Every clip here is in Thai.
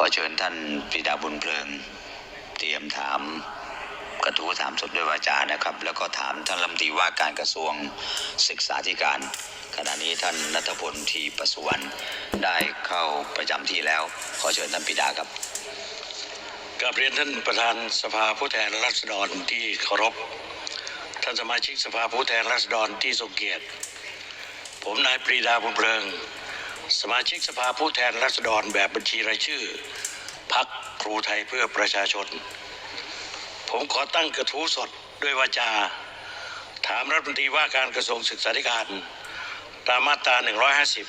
ขอเชิญท่านปรีดาบุญเพลิง เตรียมถามกระทู้ถามสดด้วยวาจานะครับ แล้วก็ถามท่านรัฐมนตรีว่าการกระทรวงศึกษาธิการ ขณะนี้ท่านนัทพลทีประสุวรรณได้เข้าประจำที่แล้ว ขอเชิญท่านปรีดาครับกราบเรียนท่านประธานสภาผู้แทนราษฎรที่เคารพ ท่านสมาชิกสภาผู้แทนราษฎรที่ทรงเกียรติ ผมนายปรีดาบุญเพลิง สมาชิกสภาผู้แทนราษฎรแบบบัญชีรายชื่อพักครูไทยเพื่อประชาชน ผมขอตั้งกระทู้สดด้วยวาจา ถามรัฐมนตรีว่าการกระทรวงศึกษาธิการ ตามมาตรา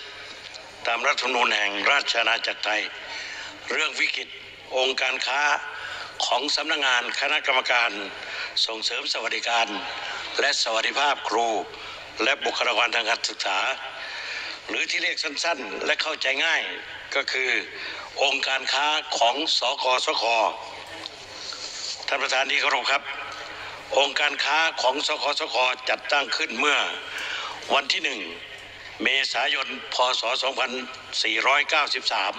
150 ตามรัฐธรรมนูญแห่งราชอาณาจักรไทย เรื่องวิกฤตองค์การค้าของสำนักงานคณะกรรมการส่งเสริมสวัสดิการ และสวัสดิภาพครู และบุคลากรทางการศึกษา หรือที่เรียกสั้นๆ และเข้าใจง่ายก็คือองค์การค้าของสกสคท่านประธานที่เคารพครับ องค์การค้าของสกสคจัดตั้งขึ้นเมื่อวันที่หนึ่งเมษายน พศ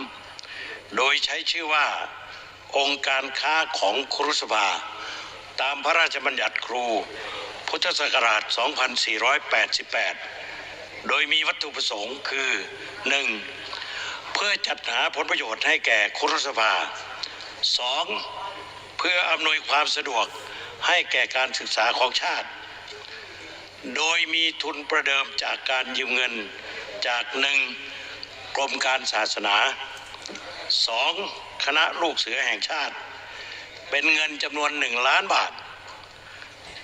2493 โดยใช้ชื่อว่า องค์การค้าของครุสภา ตามพระราชบัญญัติครู พุทธศักราช 2488 โดยมีวัตถุประสงค์คือ 1. เพื่อจัดหาผลประโยชน์ให้แก่ครุสภา 2. เพื่ออำนวยความสะดวกให้แก่การศึกษาของชาติ โดยมีทุนประเดิมจากการยืมเงินจากหนึ่งกรมการศาสนาสองคณะลูกเสือแห่งชาติ เป็นเงินจำนวนหนึ่งล้านบาท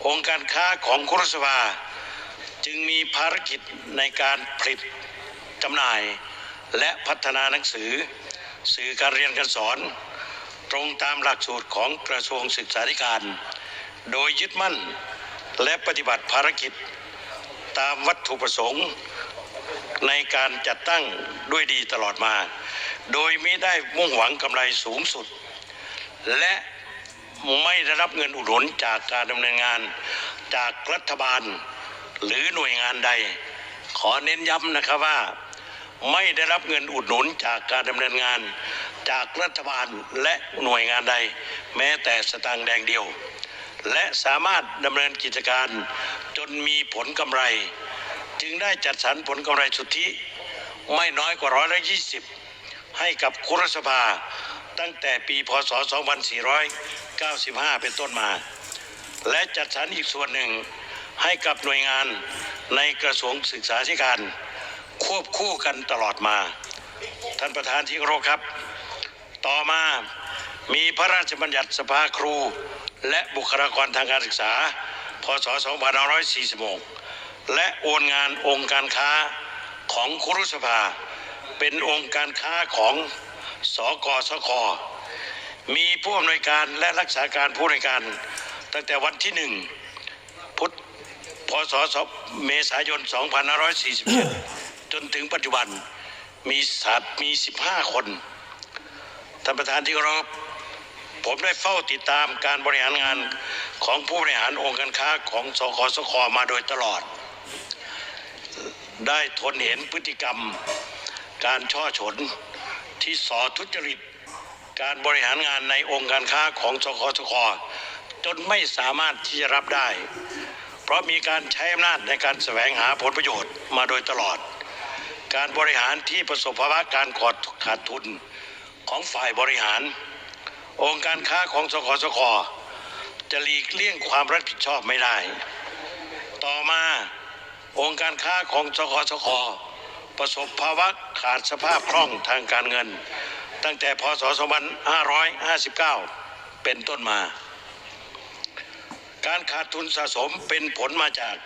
องค์การค้าของคุรสภา จึงมีภารกิจในการผลิตจำหน่าย และพัฒนาหนังสือ สื่อการเรียนการสอน ตรงตามหลักสูตรของกระทรวงศึกษาธิการ โดยยึดมั่นและปฏิบัติภารกิจตามวัตถุประสงค์ในการจัดตั้งด้วยดีตลอดมา โดยไม่ได้มุ่งหวังกำไรสูงสุด และไม่ได้รับเงินอุดหนุนจากการดำเนินงานจากรัฐบาล หรือหน่วยงานใด ขอเน้นย้ำนะครับว่า ไม่ได้รับเงินอุดหนุนจากการดำเนินงาน จากรัฐบาลและหน่วยงานใด แม้แต่สตางค์แดงเดียว และสามารถดำเนินกิจการจนมีผลกำไร จึงได้จัดสรรผลกำไรสุทธิ ไม่น้อยกว่าร้อยละยี่สิบให้กับคุรสภาตั้งแต่ปีพศ 2495 เป็นต้นมา และจัดสรรอีกส่วนหนึ่ง ให้กับหน่วยงานในกระทรวงศึกษาธิการ ควบคู่กันตลอดมา ท่านประธานที่เคารพครับ ต่อมามีพระราชบัญญัติสภาครู และบุคลากรทางการศึกษา พศ 2546 และโอนงานองค์การค้าของครุสภา เป็นองค์การค้าของสกสคมีผู้อำนวยการและรักษาการผู้อำนวยการ ตั้งแต่วันที่หนึ่งพุทธ พศเมษายน 2547 จนถึงปัจจุบันมีสัตว์มี 15 คนท่านประธานที่เคารพผมได้เฝ้าติดตามการบริหารงานของผู้บริหารองค์การค้าของสคสคมาโดยตลอด ได้ทนเห็นพฤติกรรม การช่อฉนที่สอทุจริต การบริหารงานในองค์การค้าของสคสคจนไม่สามารถที่จะรับได้ เพราะมีการใช้อำนาจในการแสวงหาผลประโยชน์มาโดยตลอด การบริหารที่ประสบภาวะการขอดขาดทุนของฝ่ายบริหาร องค์การค้าของสคสคจะหลีกเลี่ยงความรับผิดชอบไม่ได้ ต่อมาองค์การค้าของสคสคประสบภาวะขาดสภาพคล่องทางการเงิน ตั้งแต่พศ 2559 เป็นต้นมา การขาดทุนสะสมเป็นผลมาจาก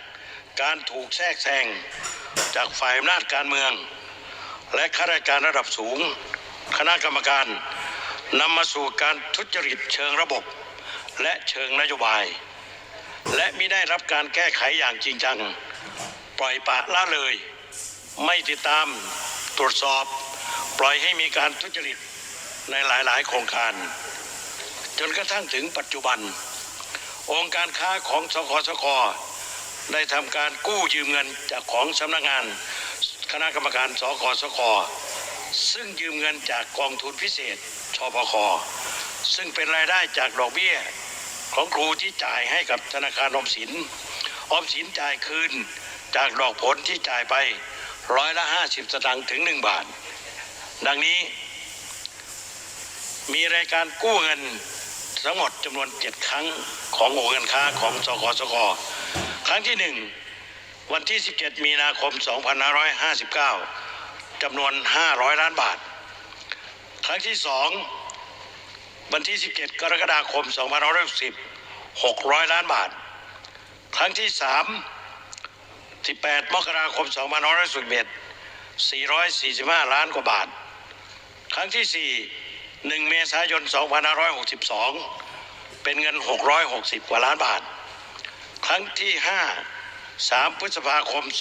การถูกแทรกแซงจากฝ่ายอำนาจการเมือง และข้าราชการระดับสูง คณะกรรมการนำมาสู่การทุจริตเชิงระบบ และเชิงนโยบาย และมิได้รับการแก้ไขอย่างจริงจัง ปล่อยปะละเลย ไม่ติดตามตรวจสอบ ปล่อยให้มีการทุจริตในหลายๆ โครงการ จนกระทั่งถึงปัจจุบัน องค์การค้าของสคสคได้ทำการกู้ยืมเงินจากของสำนักงาน คณะกรรมการสคสคซึ่งยืมเงินจากกองทุนพิเศษชพคซึ่งเป็นรายได้จากดอกเบี้ย ของครูที่จ่ายให้กับธนาคารออมสินออมสินจ่ายคืนจากดอกผลที่จ่ายไปร้อยละห้าสิบสตางค์ถึงหนึ่งบาท ดังนี้ มีรายการกู้เงินทั้งหมดจำนวนเจ็ดครั้ง ของโอการค้าของสกสคครั้งที่หนึ่งวันที่ 17 มีนาคม 2559จำนวน 500 ล้านบาท ครั้งที่สองวันที่ 17 กรกฎาคม 2560 600 ล้านบาท ครั้งที่สาม18 มกราคม 2561 445 ล้านกว่าบาท ครั้งที่สี่1เมษายน 2562 เป็นเงิน 660 กว่าล้านบาท ครั้งที่ห้า3พฤษภาคม 2562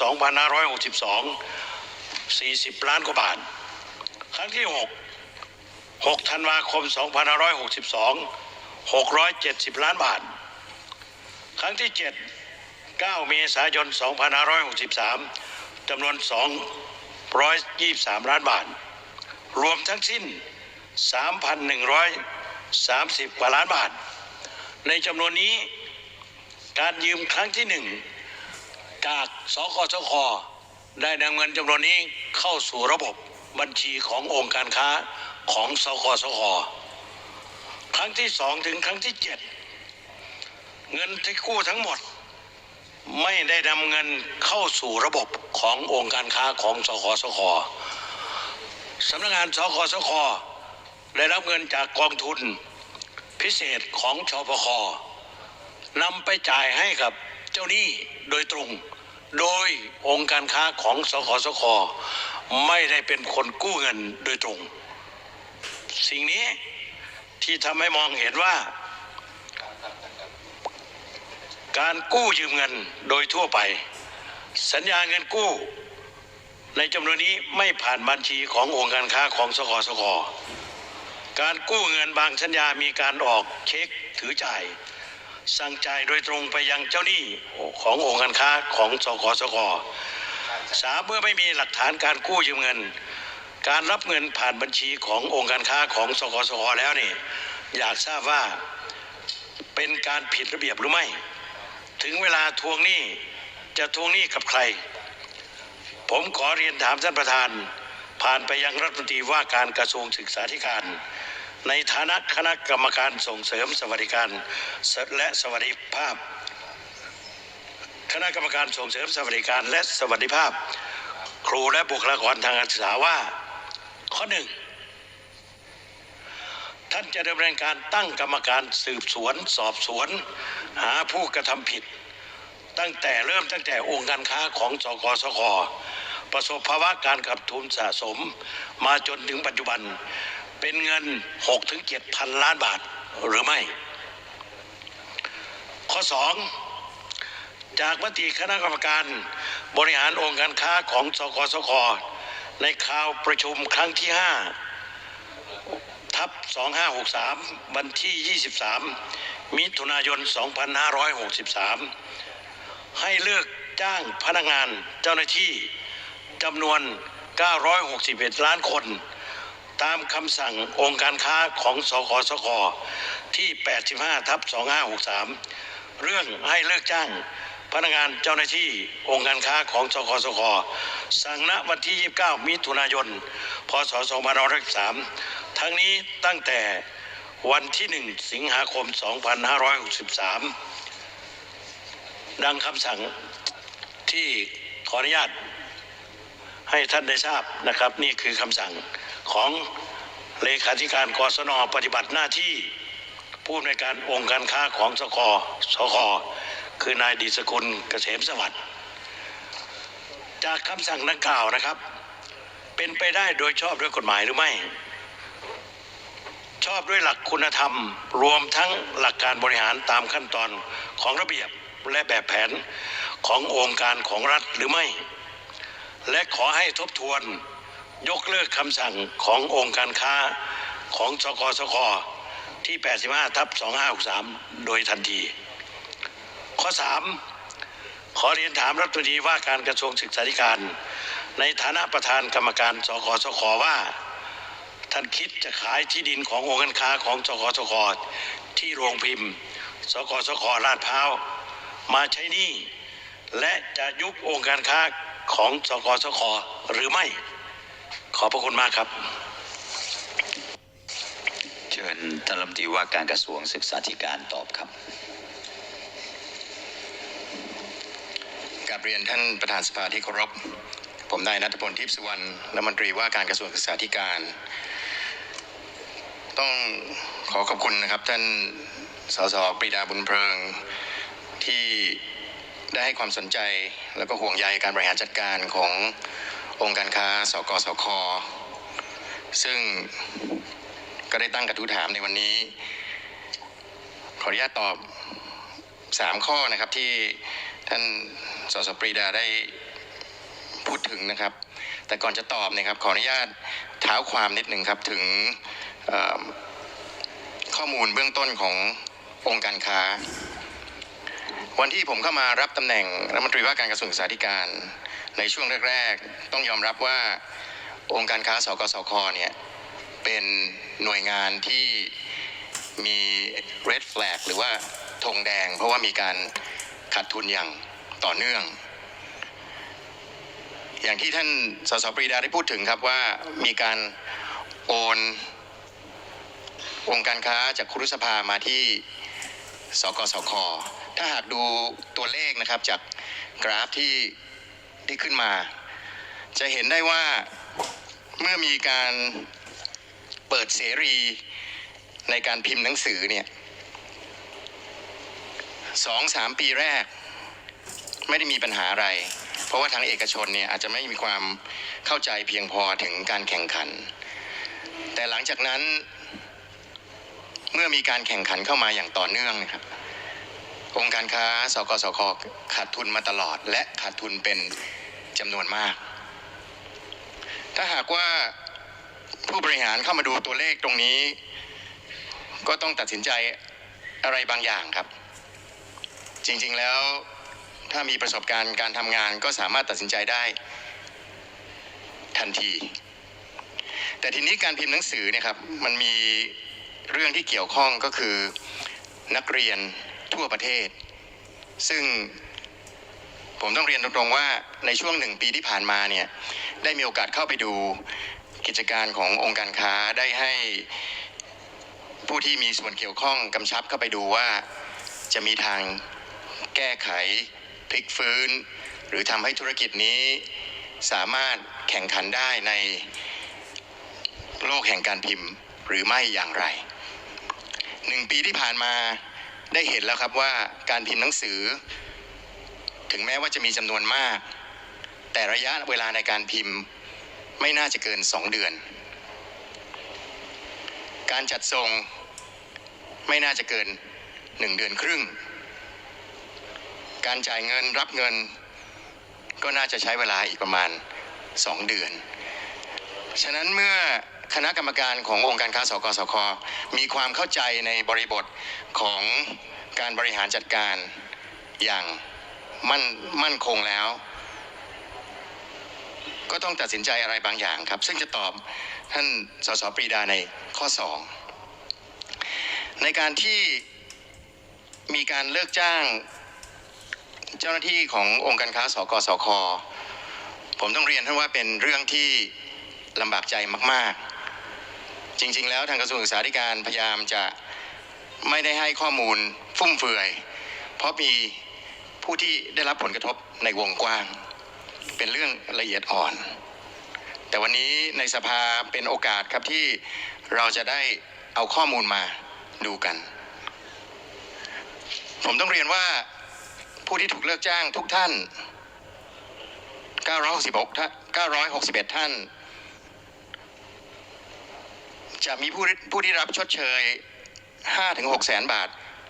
40 ล้านกว่าบาท ครั้งที่ 6 6 ธันวาคม 2562 670 ล้านบาท ครั้งที่ 7 9 เมษายน 2563 จำนวน 223 ล้านบาท รวมทั้งสิ้น 3,130 กว่าล้านบาท ในจำนวนนี้ การยืมครั้งที่หนึ่งจากสกสคได้นำเงินจำนวนนี้เข้าสู่ระบบบัญชีขององค์การค้าของสกสคครั้งที่สองถึงครั้งที่เจ็ดเงินที่กู้ทั้งหมด ไม่ได้นำเงินเข้าสู่ระบบขององค์การค้าของสกสคสำนักงานสกสคได้รับเงินจากกองทุน พิเศษของชพคนำไปจ่ายให้กับเจ้าหนี้โดยตรง โดยองค์การค้าของสคสคไม่ได้เป็นคนกู้เงินโดยตรง สิ่งนี้ที่ทำให้มองเห็นว่า การกู้ยืมเงินโดยทั่วไป สัญญาเงินกู้ ในจำนวนนี้ไม่ผ่านบัญชีขององค์การค้าของสคสค การกู้เงินบางสัญญามีการออกเช็คถือจ่าย สั่งจ่ายโดยตรงไปยังเจ้าหนี้ขององค์การค้าของสกสคสามเมื่อไม่มีหลักฐานการกู้ยืมเงิน การรับเงินผ่านบัญชีขององค์การค้าของสกสคแล้วนี่อยากทราบว่าเป็นการผิดระเบียบหรือไม่ ถึงเวลาทวงหนี้จะทวงหนี้กับใคร ผมขอเรียนถามท่านประธาน ผ่านไปยังรัฐมนตรีว่าการกระทรวงศึกษาธิการ ในฐานะคณะกรรมการส่งเสริมสวัสดิการและสวัสดิภาพ คณะกรรมการส่งเสริมสวัสดิการและสวัสดิภาพ ครูและบุคลากรทางการศึกษาว่า ข้อหนึ่งท่านจะดำเนินการตั้งกรรมการสืบสวน สอบสวน หาผู้กระทำผิด ตั้งแต่เริ่มตั้งแต่องค์การค้าของสกสค ประสบภาวะการขับทุนสะสม มาจนถึงปัจจุบันเป็นเงิน6ถึง7พันล้านบาทหรือไม่ ข้อ 2 จากมติคณะกรรมการบริหารองค์การค้าของสกสคในข่าวประชุมครั้งที่ 5 ทับ 2563 วันที่ 23 มิถุนายน 2563 ให้เลือกจ้างพนักงานเจ้าหน้าที่ จำนวน 961 ล้านคน ตามคำสั่งองค์การค้าของสกสคที่ 85 ทับ 2563 เรื่องให้เลิกจ้างพนักงานเจ้าหน้าที่องค์การค้าของสกสคสั่งณวันที่ 29 มิถุนายน พศ 2563 ทั้งนี้ตั้งแต่วันที่ 1 สิงหาคม 2563 ดังคำสั่งที่ขออนุญาต ให้ท่านได้ทราบนะครับ นี่คือคำสั่งของเลขาธิการกศนปฏิบัติหน้าที่ผู้อำนวยการองค์การค้าของสคสคคือนายดีสกุลเกษมสวัสดิ์จากคำสั่งดังกล่าวนะครับ เป็นไปได้โดยชอบด้วยกฎหมายหรือไม่ ชอบด้วยหลักคุณธรรม รวมทั้งหลักการบริหารตามขั้นตอนของระเบียบและแบบแผนขององค์การของรัฐหรือไม่ และขอให้ทบทวน ยกเลิกคำสั่งขององค์การค้าของสกสคที่ 85 ทับ 2563 โดยทันที ข้อ 3 ขอเรียนถามรัฐมนตรีว่าการกระทรวงศึกษาธิการ ในฐานะประธานกรรมการสกสคว่า ท่านคิดจะขายที่ดินขององค์การค้าของสกสคที่โรงพิมพ์ สกสคลาดพร้าวมาใช้หนี้และจะยุบองค์การค้า ของสกสคหรือไม่ ขอบพระคุณมากครับ เชิญท่านรัฐมนตรีว่าการกระทรวงศึกษาธิการตอบครับกราบเรียนท่านประธานสภาที่เคารพ ผมนายนัทพลทิพย์สุวรรณรัฐมนตรีว่าการกระทรวงศึกษาธิการ ต้องขอขอบคุณนะครับท่านสสปรีดาบุญเพลิงที่ ได้ให้ความสนใจแล้วก็ห่วงใยการบริหารจัดการขององค์การค้าสกสค ซึ่งก็ได้ตั้งกระทู้ถามในวันนี้ ขออนุญาตตอบสามข้อนะครับที่ท่านสสปรีดาได้พูดถึงนะครับ แต่ก่อนจะตอบนะครับขออนุญาตเท้าความนิดหนึ่งครับถึงข้อมูลเบื้องต้นขององค์การค้า วันที่ผมเข้ามารับตำแหน่งรัฐมนตรีว่าการกระทรวงศึกษาธิการ ในช่วงแรก ๆ ต้องยอมรับว่าองค์การค้าสกสคเนี่ยเป็นหน่วยงานที่มี red flag หรือว่าธงแดง เพราะว่ามีการขาดทุนอย่างต่อเนื่อง อย่างที่ท่านสสปรีดาได้พูดถึงครับว่ามีการโอนองค์การค้าจากครุสภามาที่สกสค ถ้าหากดูตัวเลขนะครับจากกราฟที่ที่ขึ้นมา จะเห็นได้ว่าเมื่อมีการเปิดเสรีในการพิมพ์หนังสือเนี่ยสองสามปีแรกไม่ได้มีปัญหาอะไร เพราะว่าทางเอกชนเนี่ยอาจจะไม่มีความเข้าใจเพียงพอถึงการแข่งขัน แต่หลังจากนั้นเมื่อมีการแข่งขันเข้ามาอย่างต่อเนื่องนะครับ องค์การค้าสกสคขาดทุนมาตลอด และขาดทุนเป็นจำนวนมาก ถ้าหากว่าผู้บริหารเข้ามาดูตัวเลขตรงนี้ ก็ต้องตัดสินใจอะไรบางอย่างครับ จริงๆแล้วถ้ามีประสบการณ์การทำงานก็สามารถตัดสินใจได้ทันที แต่ทีนี้การพิมพ์หนังสือเนี่ยครับมันมีเรื่องที่เกี่ยวข้องก็คือนักเรียน ทั่วประเทศ ซึ่งผมต้องเรียนตรงๆว่าในช่วงหนึ่งปีที่ผ่านมาเนี่ยได้มีโอกาสเข้าไปดูกิจการขององค์การค้าได้ให้ผู้ที่มีส่วนเกี่ยวข้องกำชับเข้าไปดูว่าจะมีทางแก้ไขพลิกฟื้น หรือทำให้ธุรกิจนี้สามารถแข่งขันได้ในโลกแห่งการพิมพ์หรือไม่อย่างไรหนึ่งปีที่ผ่านมา ได้เห็นแล้วครับว่าการพิมพ์หนังสือ ถึงแม้ว่าจะมีจำนวนมาก แต่ระยะเวลาในการพิมพ์ไม่น่าจะเกิน 2 เดือน การจัดส่งไม่น่าจะเกิน 1 เดือนครึ่ง การจ่ายเงินรับเงิน ก็น่าจะใช้เวลาอีกประมาณ 2 เดือน ฉะนั้นเมื่อ คณะกรรมการขององค์การค้าสกสคมีความเข้าใจในบริบทของการบริหารจัดการอย่างมั่นมั่นคงแล้ว ก็ต้องตัดสินใจอะไรบางอย่างครับ ซึ่งจะตอบท่านสสปรีดาในข้อ 2 ในการที่มีการเลิกจ้าง เจ้าหน้าที่ขององค์การค้าสกสคผมต้องเรียนท่านว่าเป็นเรื่องที่ลำบากใจมาก ๆ จริง ๆ แล้วทางกระทรวงศึกษาธิการพยายามจะไม่ได้ให้ข้อมูลฟุ่มเฟือย เพราะมีผู้ที่ได้รับผลกระทบในวงกว้าง เป็นเรื่องละเอียดอ่อน แต่วันนี้ในสภาเป็นโอกาสครับที่เราจะได้เอาข้อมูลมาดูกัน ผมต้องเรียนว่าผู้ที่ถูกเลิกจ้างทุกท่าน 966ท่าน961 ท่าน จะมีผู้ผู้ที่รับชดเชย5ถึง6แสนบาท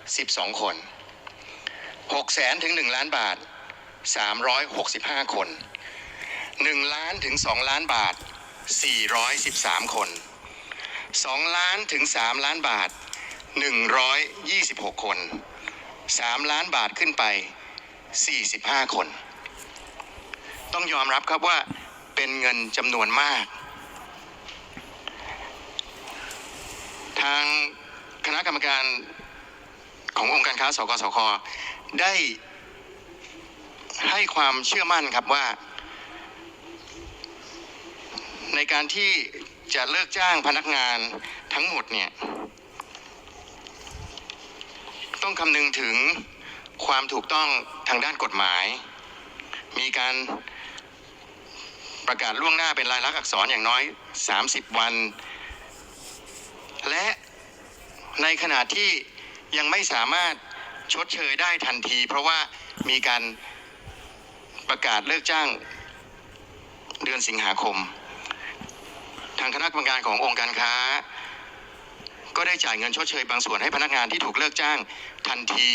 12 คน 6แสนถึง 1 ล้านบาท 365 คน 1 ล้านถึง 2 ล้านบาท 413 คน 2 ล้านถึง 3 ล้านบาท 126 คน 3 ล้านบาทขึ้นไป 45 คน ต้องยอมรับครับว่าเป็นเงินจำนวนมาก ทางคณะกรรมการขององค์การค้าสกสคได้ให้ความเชื่อมั่นครับว่า ในการที่จะเลิกจ้างพนักงานทั้งหมดเนี่ย ต้องคำนึงถึงความถูกต้องทางด้านกฎหมาย มีการประกาศล่วงหน้าเป็นลายลักษณ์อักษรอย่างน้อย 30 วัน ในขณะที่ยังไม่สามารถชดเชยได้ทันที เพราะว่ามีการประกาศเลิกจ้างเดือนสิงหาคม ทางคณะกรรมการขององค์การค้า ก็ได้จ่ายเงินชดเชยบางส่วนให้พนักงานที่ถูกเลิกจ้างทันที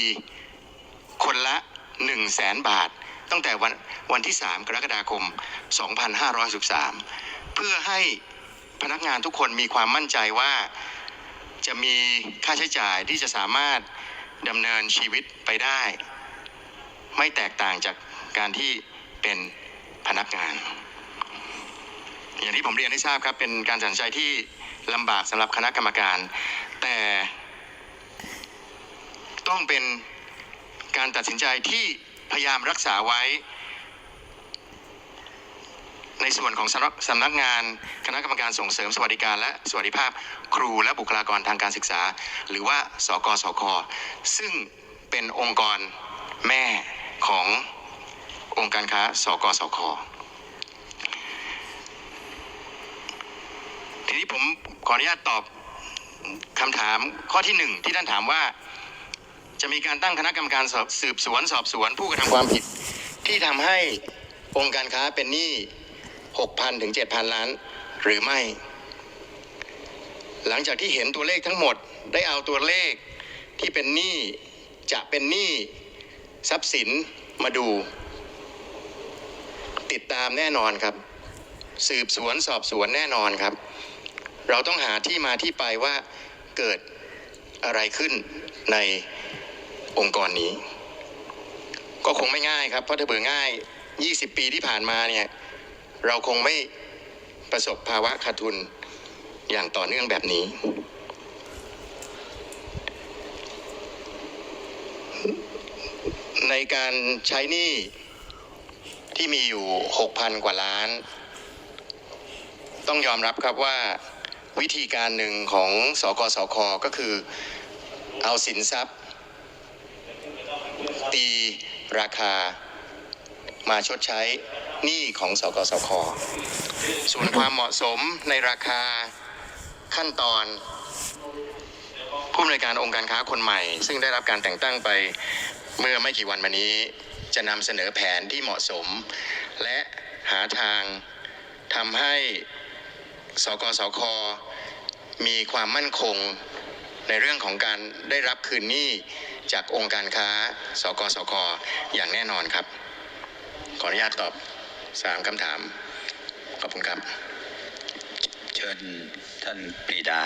คนละ 1 0 0 0 0แสนบาท ตั้งแต่วันวันที่ 3 กรกฎาคม 2513 เพื่อให้พนักงานทุกคนมีความมั่นใจว่า จะมีค่าใช้จ่ายที่จะสามารถดำเนินชีวิตไปได้ ไม่แตกต่างจากการที่เป็นพนักงาน อย่างที่ผมเรียนให้ทราบครับเป็นการตัดสินใจที่ลำบากสำหรับคณะกรรมการ แต่ต้องเป็นการตัดสินใจที่พยายามรักษาไว้ ในส่วนของสำนักงานคณะกรรมการส่งเสริมสวัสดิการและสวัสดิภาพครูและบุคลากรทางการศึกษา หรือว่าสกสคซึ่งเป็นองค์กรแม่ขององค์การค้าสกสคทีนี้ผมขออนุญาตตอบคำถามข้อที่หนึ่งที่ท่านถามว่า จะมีการตั้งคณะกรรมการสอบสืบสวนสอบสวนผู้กระทำความผิด ที่ทำให้องค์การค้าเป็นหนี้ 6,000ถึง7,000 ล้าน หรือไม่ หลังจากที่เห็นตัวเลขทั้งหมดได้เอาตัวเลขที่เป็นหนี้จะเป็นหนี้ทรัพย์สินมาดู ติดตามแน่นอนครับ สืบสวนสอบสวนแน่นอนครับ เราต้องหาที่มาที่ไปว่าเกิดอะไรขึ้นในองค์กรนี้ ก็คงไม่ง่ายครับ เพราะถ้าเบื่อง่าย 20 ปีที่ผ่านมาเนี่ย เราคงไม่ประสบภาวะขาดทุนอย่างต่อเนื่องแบบนี้ ในการใช้หนี้ที่มีอยู่ 6,000 กว่าล้าน ต้องยอมรับครับว่าวิธีการหนึ่งของสกสคก็คือเอาสินทรัพย์ ตีราคามาชดใช้ หนี้ของสกสค ส่วนความเหมาะสมในราคาขั้นตอน ผู้อำนวยการองค์การค้าคนใหม่ ซึ่งได้รับการแต่งตั้งไปเมื่อไม่กี่วันมานี้ จะนำเสนอแผนที่เหมาะสม และหาทางทำให้สกสค มีความมั่นคงในเรื่องของการได้รับคืนหนี้จากองค์การค้า สกสค อย่างแน่นอนครับ ขออนุญาตตอบ สามคำถาม ขอบคุณครับ เชิญท่านปรีดา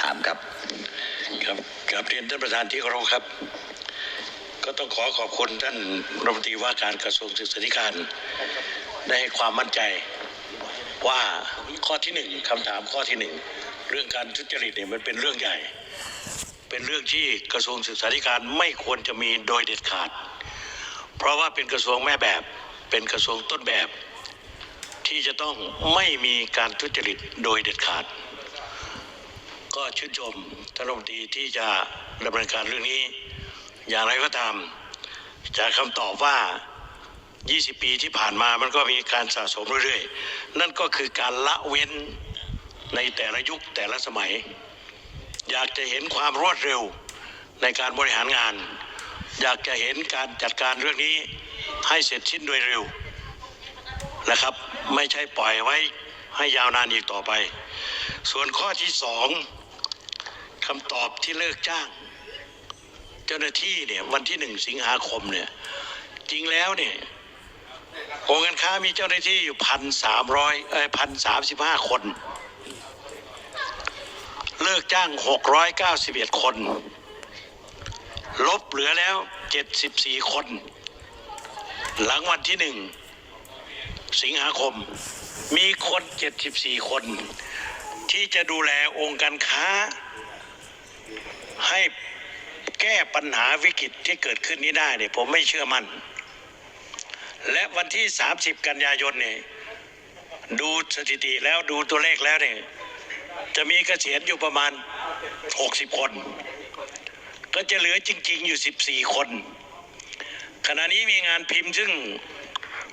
ถามครับ ครับกับเรียนท่านประธานที่เคารพครับ ก็ต้องขอขอบคุณท่านรัฐมนตรีว่าการกระทรวงศึกษาธิการ ได้ให้ความมั่นใจว่าข้อที่หนึ่งคำถามข้อที่หนึ่งเรื่องการทุจริตเนี่ยมันเป็นเรื่องใหญ่ เป็นเรื่องที่กระทรวงศึกษาธิการไม่ควรจะมีโดยเด็ดขาด เพราะว่าเป็นกระทรวงแม่แบบ เป็นกระทรวงต้นแบบ ที่จะต้องไม่มีการทุจริตโดยเด็ดขาด ก็ชื่นชมท่านรัฐมนตรีที่จะดำเนินการเรื่องนี้ อย่างไรก็ตาม จากคำตอบว่า 20 ปีที่ผ่านมามันก็มีการสะสมเรื่อยๆ นั่นก็คือการละเว้นในแต่ละยุคแต่ละสมัย อยากจะเห็นความรวดเร็วในการบริหารงาน อยากจะเห็นการจัดการเรื่องนี้ให้เสร็จสิ้นโดยเร็วนะครับ ไม่ใช่ปล่อยไว้ให้ยาวนานอีกต่อไป ส่วนข้อที่สองคำตอบที่เลิกจ้าง เจ้าหน้าที่เนี่ยวันที่หนึ่งสิงหาคมเนี่ยจริงแล้วเนี่ยองค์การค้ามีเจ้าหน้าที่อยู่พันสามร้อยเอ้พันสามสิบห้าคน เลิกจ้างหกร้อยเก้าสิบเอ็ดคน เหลือแล้วเจ็ดสิบสี่คน หลังวันที่หนึ่งสิงหาคม มีคนเจ็ดสิบสี่คน ที่จะดูแลองค์การค้า ให้แก้ปัญหาวิกฤตที่เกิดขึ้นนี้ได้เนี่ยผมไม่เชื่อมั่น และวันที่ 30 กันยายนเนี่ยดูสถิติแล้วดูตัวเลขแล้วเนี่ยจะมีเกษียณอยู่ประมาณ 60 คน ก็จะเหลือจริง ๆ อยู่ 14 คน ขณะนี้มีงานพิมพ์ซึ่ง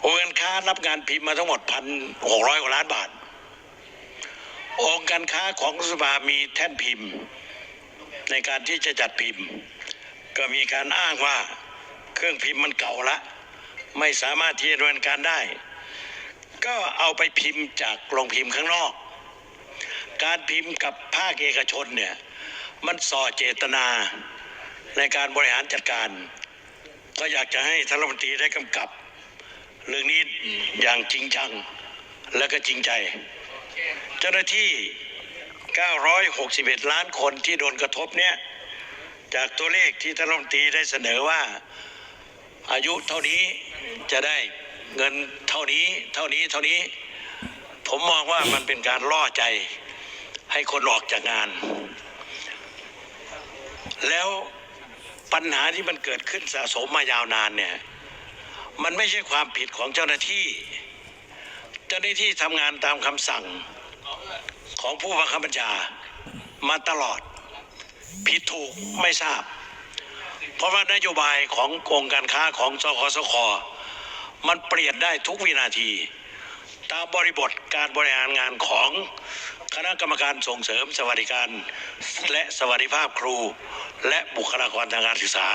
องค์การค้ารับงานพิมพ์มาทั้งหมดพันหกร้อยกว่าล้านบาท องค์การค้าของสภามีแท่นพิมพ์ ในการที่จะจัดพิมพ์ ก็มีการอ้างว่าเครื่องพิมพ์มันเก่าละ ไม่สามารถที่จะดำเนินการได้ ก็เอาไปพิมพ์จากโรงพิมพ์ข้างนอก การพิมพ์กับภาคเอกชนเนี่ย มันส่อเจตนา ในการบริหารจัดการ ก็อยากจะให้ท่านรัฐมนตรีได้กำกับ เรื่องนี้อย่างจริงจังและก็จริงใจ เจ้าหน้าที่ 961 ล้านคนที่โดนกระทบเนี่ยจากตัวเลขที่ท่านรัฐมนตรีได้เสนอว่าอายุเท่านี้จะได้เงินเท่านี้เท่านี้เท่านี้ ผมมองว่ามันเป็นการล่อใจให้คนออกจากงาน แล้ว ปัญหาที่มันเกิดขึ้นสะสมมายาวนานเนี่ย มันไม่ใช่ความผิดของเจ้าหน้าที่ เจ้าหน้าที่ทำงานตามคำสั่งของผู้บังคับบัญชามาตลอด ผิดถูกไม่ทราบ เพราะว่านโยบายของกองการค้าของสคสคมันเปลี่ยนได้ทุกวินาที ตามบริบทการบริหารงานของ คณะกรรมการส่งเสริมสวัสดิการและสวัสดิภาพครู และบุคลากรทางการศึกษา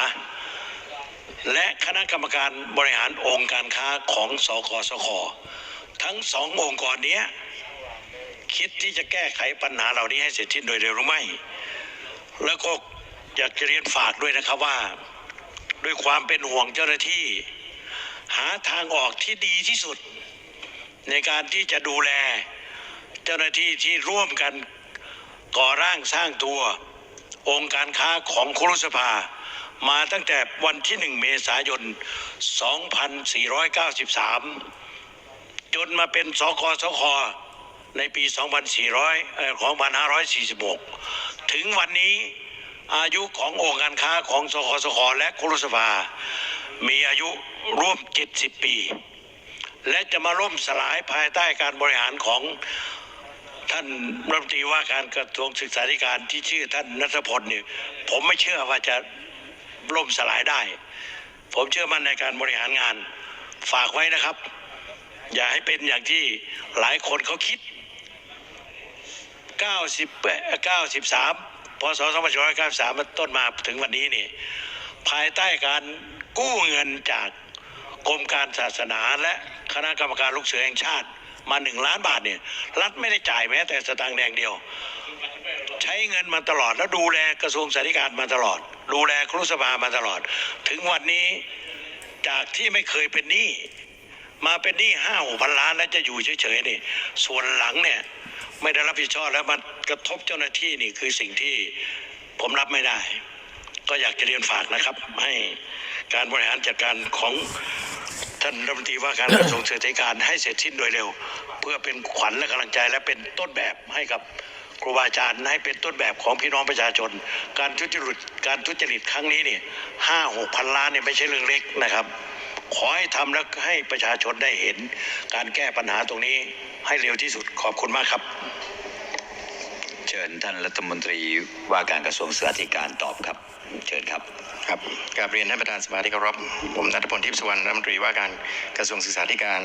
และคณะกรรมการบริหารองค์การค้าของสคสคทั้งสององค์กรนี้คิดที่จะแก้ไขปัญหาเหล่านี้ให้เสร็จสิ้นโดยเร็วหรือไม่ แล้วก็อยากจะเรียนฝากด้วยนะครับว่า ด้วยความเป็นห่วงเจ้าหน้าที่ หาทางออกที่ดีที่สุด ในการที่จะดูแล จ้าหน้าที่ที่ร่วมกันก่อร่างสร้างตัว องค์การค้าของครุสภา มาตั้งแต่วันที่หนึ่งเมษายน 2493 จนมาเป็นสกสคในปี 2400เอ่อของ2546 ถึงวันนี้อายุขององค์การค้าของสคสคและครุสภา มีอายุร่วม 70 ปี และจะมาล่มสลายภายใต้การบริหารของ ท่านรัฐมนตรีว่าการกระทรวงศึกษาธิการที่ชื่อท่านนัทพลเนี่ยผมไม่เชื่อว่าจะล่มสลายได้ ผมเชื่อมั่นในการบริหารงานฝากไว้นะครับ อย่าให้เป็นอย่างที่หลายคนเขาคิด 90 93พศ2593มันต้นมาถึงวันนี้นี่ ภายใต้การกู้เงินจากกรมการศาสนาและคณะกรรมการลูกเสือแห่งชาติ มาหนึ่งล้านบาทเนี่ย รัฐไม่ได้จ่ายแม้แต่สตางค์แดงเดียว ใช้เงินมาตลอดแล้วดูแลกระทรวงสาธารณสุขมาตลอด ดูแลครุสภามาตลอด ถึงวันนี้จากที่ไม่เคยเป็นหนี้มาเป็นหนี้ห้าหกพันล้านแล้วจะอยู่เฉยๆนี่ส่วนหลังเนี่ยไม่ได้รับผิดชอบแล้วมันกระทบเจ้าหน้าที่นี่คือสิ่งที่ผมรับไม่ได้ ก็อยากจะเรียนฝากนะครับ ให้การบริหารจัดการของ ท่านรัฐมนตรีว่าการกระทรวงเศรษฐกิจการให้เสร็จสิ้นโดยเร็ว เพื่อเป็นขวัญและกำลังใจและเป็นต้นแบบให้กับครูบาอาจารย์ให้เป็นต้นแบบของพี่น้องประชาชน การทุจริตการทุจริตครั้งนี้เนี่ยห้าหกพันล้านเนี่ยไม่ใช่เรื่องเล็กนะครับ ขอให้ทำแล้วให้ประชาชนได้เห็น การแก้ปัญหาตรงนี้ให้เร็วที่สุดขอบคุณมากครับ เชิญท่านรัฐมนตรีว่าการกระทรวงศึกษาธิการตอบครับ เชิญครับ ครับกราบเรียนท่านประธานสภาที่เคารพผมนัทพลทิพย์สุวรรณรัฐมนตรีว่าการกระทรวงศึกษาธิการ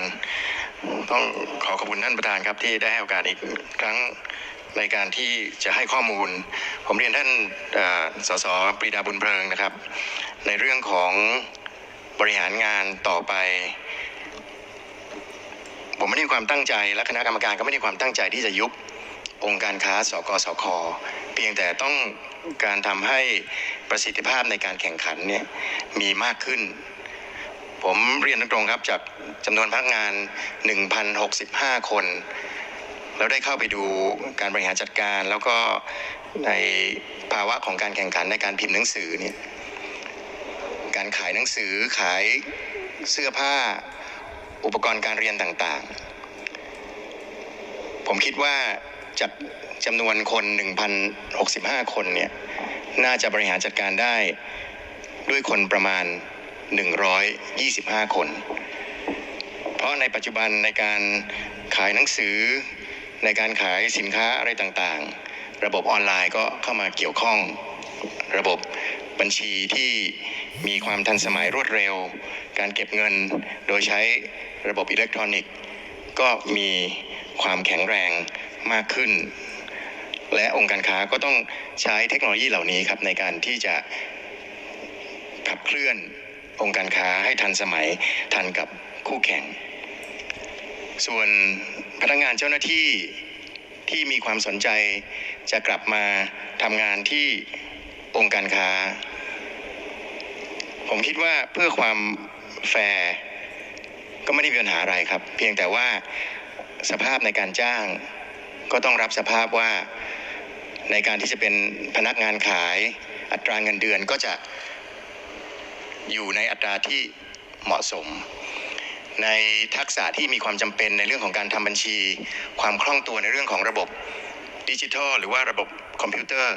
ต้องขอขอบคุณท่านประธานครับที่ได้ให้โอกาสอีกครั้งในการที่จะให้ข้อมูล ผมเรียนท่านสสปรีดาบุญเพลิงนะครับ ในเรื่องของบริหารงานต่อไป ผมไม่ได้มีความตั้งใจ และคณะกรรมการก็ไม่ได้มีความตั้งใจที่จะยุบ องค์การค้าสกสคเพียงแต่ต้องการทำให้ประสิทธิภาพในการแข่งขันเนี่ยมีมากขึ้น ผมเรียนตรงๆครับจากจำนวนพนักงาน 1,065 คน แล้วได้เข้าไปดูการบริหารจัดการ แล้วก็ในภาวะของการแข่งขันในการพิมพ์หนังสือเนี่ยการขายหนังสือขายเสื้อผ้าอุปกรณ์การเรียนต่างๆ ผมคิดว่า จากจำนวนคน 1,065 คนเนี่ยน่าจะบริหารจัดการได้ด้วยคนประมาณ 125 คน เพราะในปัจจุบันในการขายหนังสือ ในการขายสินค้าอะไรต่างๆ ระบบออนไลน์ก็เข้ามาเกี่ยวข้อง ระบบบัญชีที่มีความทันสมัยรวดเร็ว การเก็บเงินโดยใช้ระบบอิเล็กทรอนิกส์ ก็มีความแข็งแรง มากขึ้น และองค์การค้าก็ต้องใช้เทคโนโลยีเหล่านี้ครับในการที่จะขับเคลื่อนองค์การค้าให้ทันสมัยทันกับคู่แข่ง ส่วนพนักงานเจ้าหน้าที่ที่มีความสนใจจะกลับมาทำงานที่องค์การค้า ผมคิดว่าเพื่อความแฟร์ก็ไม่ได้มีปัญหาอะไรครับ เพียงแต่ว่าสภาพในการจ้าง ก็ต้องรับสภาพว่าในการที่จะเป็นพนักงานขายอัตราเงินเดือนก็จะอยู่ในอัตราที่เหมาะสม ในทักษะที่มีความจำเป็นในเรื่องของการทำบัญชี ความคล่องตัวในเรื่องของระบบดิจิทัลหรือว่าระบบคอมพิวเตอร์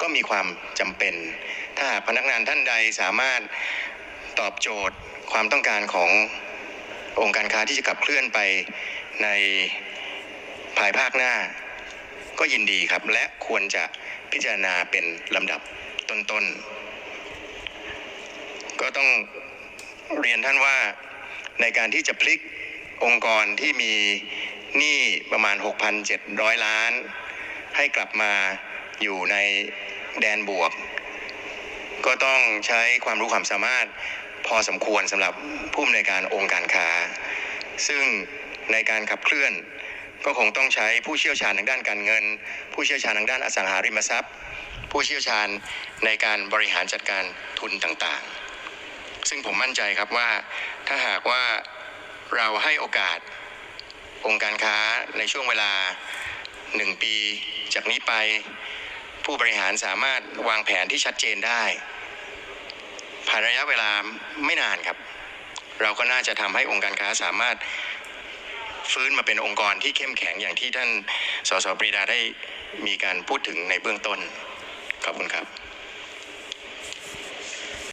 ก็มีความจำเป็น ถ้าพนักงานท่านใดสามารถตอบโจทย์ความต้องการขององค์การค้าที่จะขับเคลื่อนไปใน ภายภาคหน้า ก็ยินดีครับ และควรจะพิจารณาเป็นลำดับต้นๆ ก็ต้องเรียนท่านว่าในการที่จะพลิกองค์กรที่มีหนี้ประมาณ 6,700 ล้าน ให้กลับมาอยู่ในแดนบวก ก็ต้องใช้ความรู้ความสามารถพอสมควรสำหรับผู้อำนวยการองค์การค้า ซึ่งในการขับเคลื่อน ก็คงต้องใช้ผู้เชี่ยวชาญทางด้านการเงิน ผู้เชี่ยวชาญทางด้านอสังหาริมทรัพย์ ผู้เชี่ยวชาญในการบริหารจัดการทุนต่างๆ ซึ่งผมมั่นใจครับว่าถ้าหากว่าเราให้โอกาสองค์การค้าในช่วงเวลาหนึ่งปี จากนี้ไปผู้บริหารสามารถวางแผนที่ชัดเจนได้ภานระยะเวลาไม่นานครับ เราก็น่าจะทำให้องค์การค้าสามารถ ฟื้นมาเป็นองค์กรที่เข้มแข็งอย่างที่ท่านสสปรีดาได้มีการพูดถึงในเบื้องต้นขอบคุณครับ